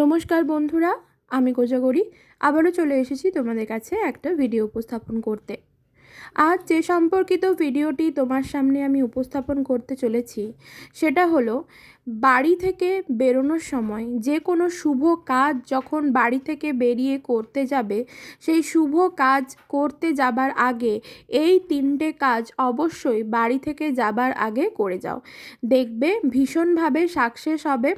নমস্কার বন্ধুরা, আমি গোজাগরি আবারও চলে এসেছি তোমাদের কাছে একটা ভিডিও উপস্থাপন করতে। আজ যে সম্পর্কিত ভিডিওটি তোমার সামনে আমি উপস্থাপন করতে চলেছি, সেটা হলো বাড়ি থেকে বেরোনোর সময় যে কোনো শুভ কাজ যখন বাড়ি থেকে বেরিয়ে করতে যাবে, সেই শুভ কাজ করতে যাবার আগে এই তিনটে কাজ অবশ্যই বাড়ি থেকে যাবার আগে করে যাও। দেখবে ভীষণভাবে সাকসেস হবে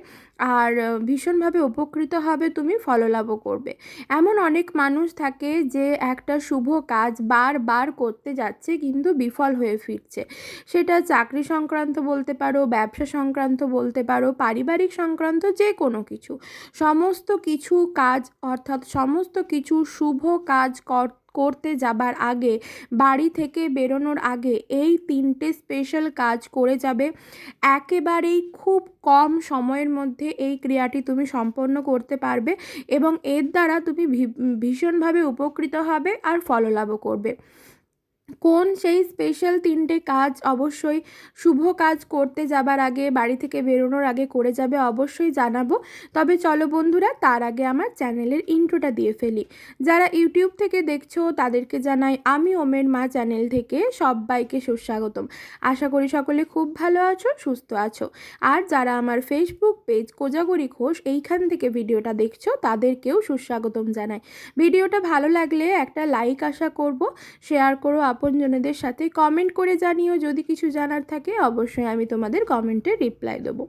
আর ভীষণভাবে উপকৃত হবে তুমি ফললাভও করবে। এমন অনেক মানুষ থাকে যে একটা শুভ কাজ বারবার করতে যাচ্ছে কিন্তু বিফল হয়ে ফিরছে। সেটা চাকরি সংক্রান্ত বলতে পারো, ব্যবসা সংক্রান্ত বলতে পারো, পারিবারিক সংক্রান্ত যে কোনো কিছু। সমস্ত কিছু কাজ, অর্থাৎ সমস্ত কিছু শুভ কাজ কর করতে যাবার আগে, বাড়ি থেকে বেরোনোর আগে এই তিনটে স্পেশাল কাজ করে যাবে। একেবারেই খুব কম সময়ের মধ্যে এই ক্রিয়াটি তুমি সম্পন্ন করতে পারবে এবং এর দ্বারা তুমি ভীষণভাবে উপকৃত হবে আর ফললাভও করবে। কোন সেই স্পেশাল তিনটে কাজ অবশ্যই শুভ কাজ করতে যাবার আগে, বাড়ি থেকে বেরোনোর আগে করে যাবে অবশ্যই জানাব। তবে চলো বন্ধুরা, তার আগে আমার চ্যানেলের ইন্ট্রোটা দিয়ে ফেলি। যারা ইউটিউব থেকে দেখছ, তাদেরকে জানাই আমি ওমের মা চ্যানেল থেকে সবাইকে সুস্বাগতম। আশা করি সকলে খুব ভালো আছো, সুস্থ আছো। আর যারা আমার ফেসবুক পেজ কোজাগরি ঘোষ এইখান থেকে ভিডিওটা দেখছ, তাদেরকেও সুস্বাগতম জানাই। ভিডিওটা ভালো লাগলে একটা লাইক আশা করব শেয়ার করো আপনজনেদের সাথে কমেন্ট করে জানিও। যদি কিছু জানার থাকে অবশ্যই আমি তোমাদের কমেন্টে রিপ্লাই দেবো।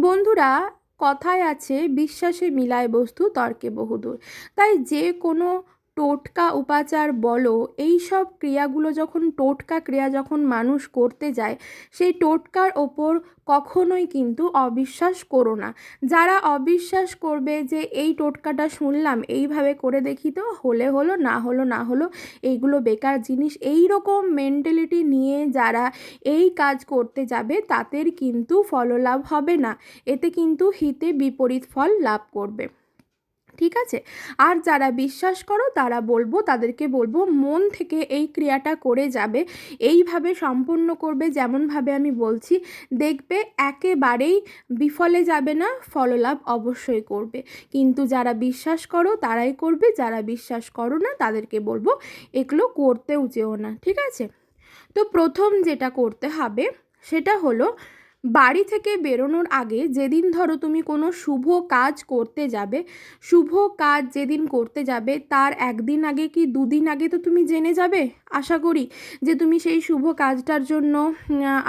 বন্ধুরা, কথায় আছে, বিশ্বাসে মিলায় বস্তু, তর্কে বহুদূর। তাই যে কোনো টোটকা উপাচার বলো, এই সব ক্রিয়াগুলো যখন টোটকা ক্রিয়া যখন মানুষ করতে যায়, সেই টোটকার ওপর কখনোই কিন্তু অবিশ্বাস করো না। যারা অবিশ্বাস করবে যে, এই টোটকাটা শুনলাম, এইভাবে করে দেখি তো, হলে হলো, না হলো না হলো, এইগুলো বেকার জিনিস। এই রকম মেন্টালিটি নিয়ে যারা এই কাজ করতে যাবে, তাদের কিন্তু ফললাভ হবে না। এতে কিন্তু হিতে বিপরীত ফল লাভ করবে। ঠিক আছে? আর যারা বিশ্বাস করো, তারা বলব, তাদেরকে বলব, মন থেকে এই ক্রিয়াটা করে যাবে। এইভাবে সম্পূর্ণ করবে যেমনভাবে আমি বলছি। দেখবে একেবারেই বিফলে যাবে না, ফললাভ অবশ্যই করবে। কিন্তু যারা বিশ্বাস করো, তারাই করবে। যারা বিশ্বাস করো না, তাদেরকে বলব, এগুলো করতেও যেও না, ঠিক আছে? তো প্রথম যেটা করতে হবে, সেটা হলো বাড়ি থেকে বেরোনোর আগে যেদিন ধরো তুমি কোনো শুভ কাজ করতে যাবে, শুভ কাজ যেদিন করতে যাবে, তার একদিন আগে কি দুদিন আগে তো তুমি জেনে যাবে? আশা করি যে তুমি সেই শুভ কাজটার জন্য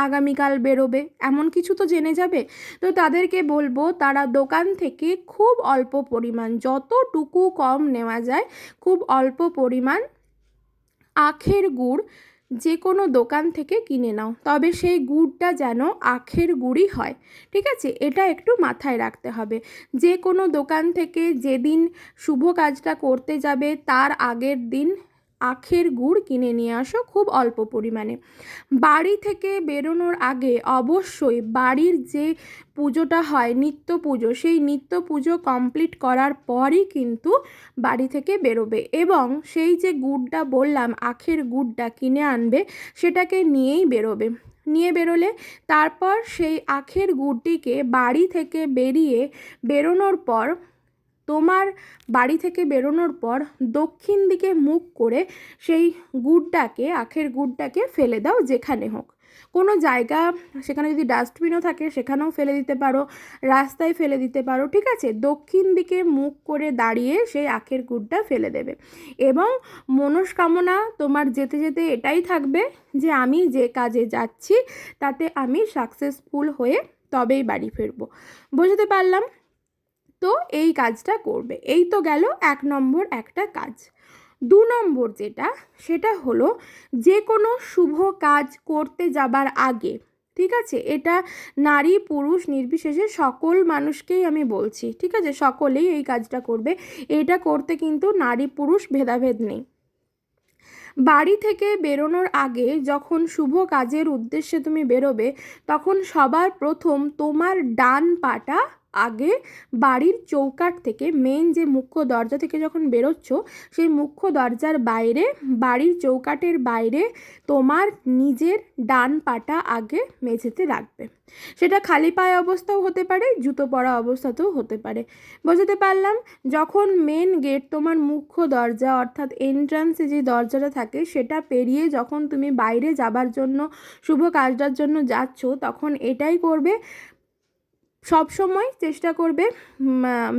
আগামীকাল বেরোবে। এমন কিছু তো জেনে যাবে? তো তাদেরকে বলব, তারা দোকান থেকে খুব অল্প পরিমাণ, যতটুকু কম নেওয়া যায়, খুব অল্প পরিমাণ আখের গুড় যে কোনো দোকান থেকে কিনে নাও। তবে সেই গুড়টা যেন আখের গুড়ই হয়। ঠিক আছে? এটা একটু মাথায় রাখতে হবে। যে কোনো দোকান থেকে যেদিন শুভ কাজটা করতে যাবে, তার আগের দিন আখের গুড় কিনে নিয়ে আসো খুব অল্প পরিমাণে। বাড়ি থেকে বেরোনোর আগে অবশ্যই বাড়ির যে পুজোটা হয়, নিত্য পুজো, সেই নিত্য পুজো কমপ্লিট করার পরই কিন্তু বাড়ি থেকে বেরোবে এবং সেই যে গুড়টা বললাম, আখের গুড়টা কিনে আনবে, সেটাকে নিয়েই বেরোবে। নিয়ে বেরোলে তারপর সেই আখের গুড়টিকে বাড়ি থেকে বেরিয়ে বেরোনোর পর তোমার বাড়ি থেকে বেরোনোর পর দক্ষিণ দিকে মুখ করে সেই গুড়টাকে, আখের গুড়টাকে ফেলে দাও যেখানে হোক। কোনো জায়গা, সেখানে যদি ডাস্টবিনও থাকে সেখানেও ফেলে দিতে পারো, রাস্তায় ফেলে দিতে পারো, ঠিক আছে? দক্ষিণ দিকে মুখ করে দাঁড়িয়ে সেই আখের গুড়টা ফেলে দেবে। এবং মনস্কামনা তোমার যেতে যেতে এটাই থাকবে যে আমি যে কাজে যাচ্ছি তাতে আমি সাকসেসফুল হয়ে তবেই বাড়ি ফিরবো। বুঝতে পারলাম? তো এই কাজটা করবে। এই তো গেল এক নম্বর একটা কাজ। দু নম্বর যেটা, সেটা হলো যে কোনো শুভ কাজ করতে যাবার আগে, ঠিক আছে? এটা নারী, পুরুষ, নির্বিশেষে সকল মানুষকেই আমি বলছি, ঠিক আছে? সকলেই এই কাজটা করবে। এটা করতে কিন্তু নারী, পুরুষ ভেদাভেদ নেই। বাড়ি থেকে বেরোনোর আগে যখন শুভ কাজের উদ্দেশ্যে তুমি বেরোবে, তখন সবার প্রথম তোমার ডান পাটা আগে বাড়ির চৌকাঠ থেকে মেন যে মুখ্য দরজা থেকে যখন বেরোচ্ছ, সেই মুখ্য দরজার বাইরে, বাড়ির চৌকাঠের বাইরে তোমার নিজের ডান পাটা আগে মেঝেতে রাখবে। সেটা খালি পায়ে অবস্থাও হতে পারে, জুতো পরা অবস্থাতেও হতে পারে। বোঝাতে পারলাম? যখন মেন গেট তোমার মুখ্য দরজা, অর্থাৎ এন্ট্রান্সে যে দরজাটা থাকে, সেটা পেরিয়ে যখন তুমি বাইরে যাবার জন্য, শুভ কাজটার জন্য যাচ্ছ, তখন এটাই করবে সব সময় চেষ্টা করবে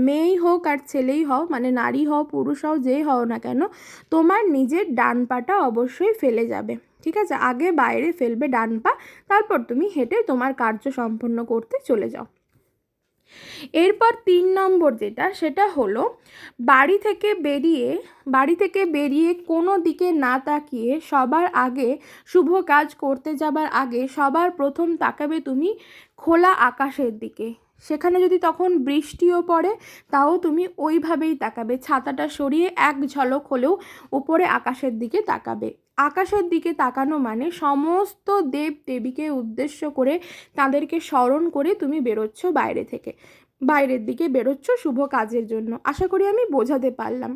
মেয়েই হোক আর ছেলেই হও মানে নারী হও, পুরুষ হও যেই হও না কেন, তোমার নিজের ডান পাটা অবশ্যই ফেলে যাবে। ঠিক আছে? আগে বাইরে ফেলবে ডান পা, তারপর তুমি হেঁটে তোমার কার্য সম্পন্ন করতে চলে যাও। এরপর তিন নম্বর যেটা, সেটা হলো বাড়ি থেকে বেরিয়ে, বাড়ি থেকে বেরিয়ে কোনো দিকে না তাকিয়ে সবার আগে শুভ কাজ করতে যাবার আগে সবার প্রথম তাকাবে তুমি খোলা আকাশের দিকে। সেখানে যদি তখন বৃষ্টিও পড়ে, তাও তুমি ওইভাবেই তাকাবে। ছাতাটা সরিয়ে এক ঝলক হলেও উপরে আকাশের দিকে তাকাবে। আকাশের দিকে তাকানো মানে সমস্ত দেব দেবীকে উদ্দেশ্য করে তাদেরকে স্মরণ করে তুমি বেরোচ্ছ বাইরে থেকে। বাইরের দিকে বেরোচ্ছ শুভ কাজের জন্য। আশা করি আমি বোঝাতে পারলাম।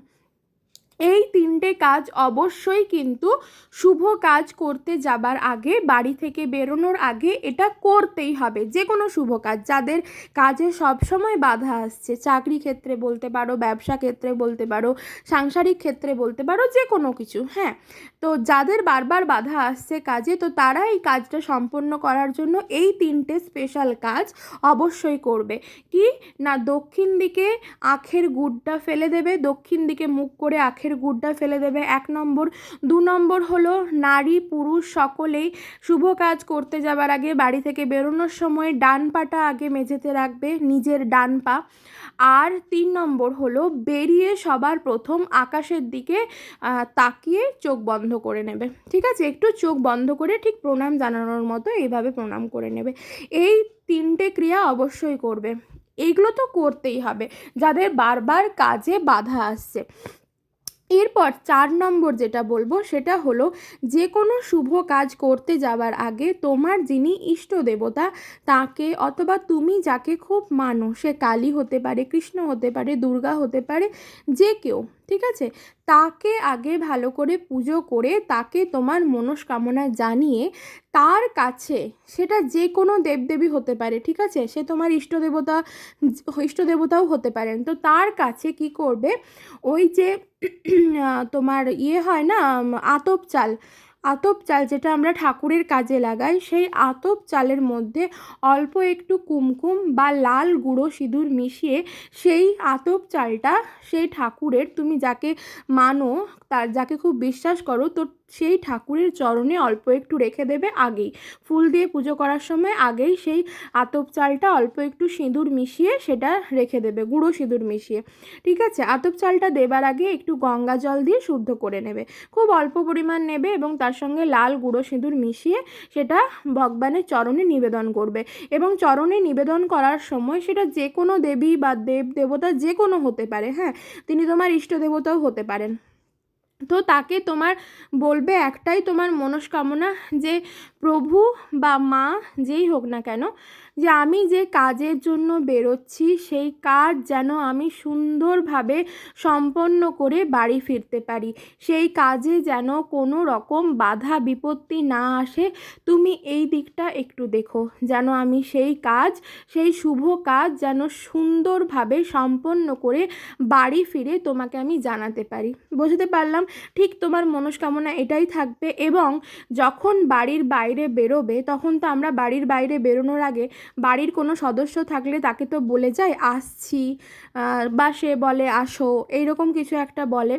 এই তিনটে কাজ অবশ্যই কিন্তু শুভ কাজ করতে যাবার আগে, বাড়ি থেকে বেরোনোর আগে এটা করতেই হবে। যে কোনো শুভ কাজ, যাদের কাজে সবসময় বাধা আসছে, চাকরি ক্ষেত্রে বলতে পারো, ব্যবসা ক্ষেত্রে বলতে পারো, সাংসারিক ক্ষেত্রে বলতে পারো যে কোনো কিছু হ্যাঁ? তো যাদের বারবার বাধা আসছে কাজে, তো তারা এই কাজটা সম্পন্ন করার জন্য এই তিনটে স্পেশাল কাজ অবশ্যই করবে। কি? না দক্ষিণ দিকে আখের গুড়টা ফেলে দেবে, দক্ষিণ দিকে মুখ করে আখের গুড়টা ফেলে দেবে। এক নম্বর। দু নম্বর হলো, নারী, পুরুষ সকলেই শুভ কাজ করতে যাবার আগে বাড়ি থেকে বেরোনোর সময় ডান পাটা আগে মেঝেতে রাখবে, নিজের ডান পা। আর তিন নম্বর হলো, বেরিয়ে সবার প্রথম আকাশের দিকে তাকিয়ে চোখ বন্ধ করে নেবে। ঠিক আছে? একটু চোখ বন্ধ করে ঠিক প্রণাম জানানোর মতো এইভাবে প্রণাম করে নেবে। এই তিনটে ক্রিয়া অবশ্যই করবে। এইগুলো তো করতেই হবে। যাদের বারবার কাজে বাধা আসছে। এরপর চার নম্বর যেটা বলব সেটা হলো যে কোনো শুভ কাজ করতে যাওয়ার আগে তোমার যিনি ইষ্ট দেবতা, তাকে অথবা তুমি যাকে খুব মানো, সে কালী হতে পারে, কৃষ্ণ হতে পারে, দুর্গা হতে পারে, যে কেউ ঠিক আছে? তাকে আগে ভালো করে পুজো করে তাকে তোমার মনস্কামনা জানিয়ে তার কাছে সেটা যে কোনো দেবদেবী হতে পারে, ঠিক আছে? সে তোমার ইষ্ট দেবতা, ইষ্ট দেবতাও হতে পারেন। তো তার কাছে কি করবে? ওই যে তোমার ইয়ে হয় না, আতপ চাল আতপ চাল যেটা আমরা ঠাকুরের কাজে লাগাই, সেই আতপ চালের মধ্যে অল্প একটু কুমকুম বা লাল গুঁড়ো সিঁদুর মিশিয়ে সেই আতপ চালটা সেই ঠাকুরের, তুমি যাকে মানো, তার যাকে খুব বিশ্বাস করো, তো সেই ঠাকুরের চরণে অল্প একটু রেখে দেবে আগেই। ফুল দিয়ে পুজো করার সময় আগেই সেই আতপ চালটা অল্প একটু সিঁদুর মিশিয়ে সেটা রেখে দেবে, গুঁড়ো সিঁদুর মিশিয়ে। ঠিক আছে? আতপ চালটা দেবার আগে একটু গঙ্গা জল দিয়ে শুদ্ধ করে নেবে। খুব অল্প পরিমাণ নেবে এবং তার সঙ্গে লাল গুঁড়ো সিঁদুর মিশিয়ে সেটা ভগবানের চরণে নিবেদন করবে। এবং চরণে নিবেদন করার সময় সেটা যে কোনো দেবী বা দেব দেবতা যে কোনো হতে পারে হ্যাঁ? তিনি তোমার ইষ্ট দেবতাও হতে পারেন। তো তাকে তোমার বলবে একটাই তোমার মনস্কামনা যে প্রভু বা মা যেই হোক না কেন, যে আমি যে কাজের জন্য বেরোচ্ছি, সেই কাজ যেন আমি সুন্দরভাবে সম্পন্ন করে বাড়ি ফিরতে পারি। সেই কাজে যেন কোনো রকম বাধা বিপত্তি না আসে। তুমি এই দিকটা একটু দেখো, যেন আমি সেই কাজ, সেই শুভ কাজ যেন সুন্দরভাবে সম্পন্ন করে বাড়ি ফিরে তোমাকে আমি জানাতে পারি। বোঝাতে পারলাম? ঠিক তোমার মনস্কামনা এটাই থাকবে এবং যখন বাড়ির বাইরে বেরোবে, তখন তো আমরা বাড়ির বাইরে বেরোনোর আগে বাড়ির কোনো সদস্য থাকলে তাকে তো বলে যায়, আসছি। বা সে বলে, আসো। এইরকম কিছু একটা বলে।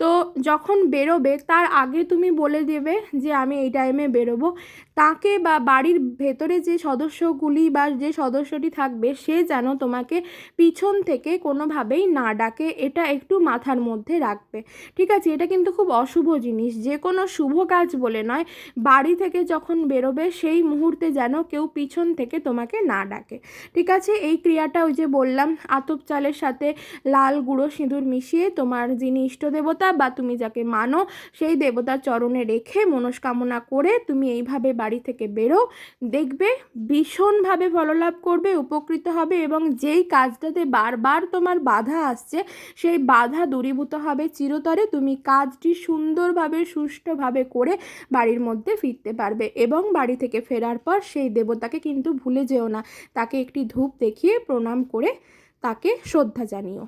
তো যখন বেরোবে, তার আগে তুমি বলে দেবে যে, আমি এই টাইমে বেরোবো। তাকে বা বাড়ির ভেতরে যে সদস্যগুলি বা যে সদস্যটি থাকবে, সে যেন তোমাকে পিছন থেকে কোনোভাবেই না ডাকে। এটা একটু মাথার মধ্যে রাখবে। ঠিক আছে? এটা কিন্তু খুব অশুভ জিনিস। যে কোনো শুভ কাজ বলে নয়। বাড়ি থেকে যখন বেরোবে, সেই মুহূর্তে যেন কেউ পিছন থেকে তোমাকে না ডাকে। ঠিক আছে? এই ক্রিয়াটা ওই যে বললাম, আতপ চালের সাথে লাল গুঁড়ো সিঁদুর মিশিয়ে তোমার যিনি ইষ্ট দেবতা বা তুমি যাকে মানো, সেই দেবতার চরণে রেখে মনস্কামনা করে তুমি এইভাবে বাড়ি থেকে বেরো। দেখবে ভীষণভাবে ফললাভ করবে, উপকৃত হবে এবং যেই কাজটাতে বারবার তোমার বাধা আসছে, সেই বাধা দূরীভূত হবে চিরতরে। তুমি কাজটি সুন্দরভাবে, সুষ্ঠুভাবে করে বাড়ির মধ্যে ফিরতে পারবে এবং বাড়ি থেকে ফেরার পর সেই দেবতাকে কিন্তু ভুলে যেও না। তাকে একটি ধূপ দেখিয়ে প্রণাম করে তাকে শ্রদ্ধা জানিও।